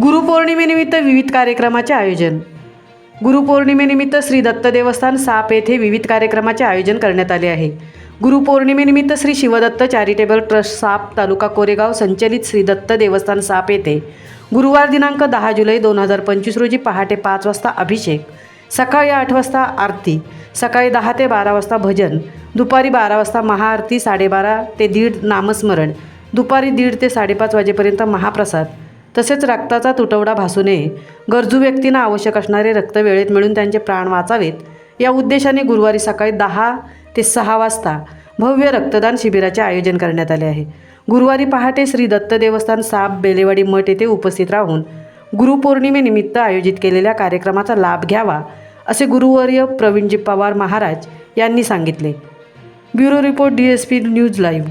गुरुपौर्णिमेनिमित्त विविध कार्यक्रमाचे आयोजन. गुरुपौर्णिमेनिमित्त श्री दत्त देवस्थान साप येथे विविध कार्यक्रमाचे आयोजन करण्यात आले आहे. गुरुपौर्णिमेनिमित्त श्री शिवदत्त चॅरिटेबल ट्रस्ट साप तालुका कोरेगाव संचलित श्री दत्त देवस्थान साप येथे गुरुवार दिनांक दहा जुलै दोन हजार पंचवीस रोजी पहाटे पाच वाजता अभिषेक सकाळी आठ वाजता आरती सकाळी दहा ते बारा वाजता भजन दुपारी बारा वाजता महाआरती साडेबारा ते दीड नामस्मरण दुपारी दीड ते साडेपाच वाजेपर्यंत महाप्रसाद तसेच रक्ताचा तुटवडा भासू नये. गरजू व्यक्तींना आवश्यक असणारे रक्त वेळेत मिळून त्यांचे प्राण वाचावेत. या उद्देशाने गुरुवारी सकाळी दहा ते सहा वाजता भव्य रक्तदान शिबिराचे आयोजन करण्यात आले आहे. गुरुवारी पहाटे श्री दत्त देवस्थान साप बेलेवाडी मठ येथे उपस्थित राहून गुरुपौर्णिमेनिमित्त आयोजित केलेल्या कार्यक्रमाचा लाभ घ्यावा असे गुरुवर्य प्रवीणजी पवार महाराज यांनी सांगितले. Bureau report D S P news live.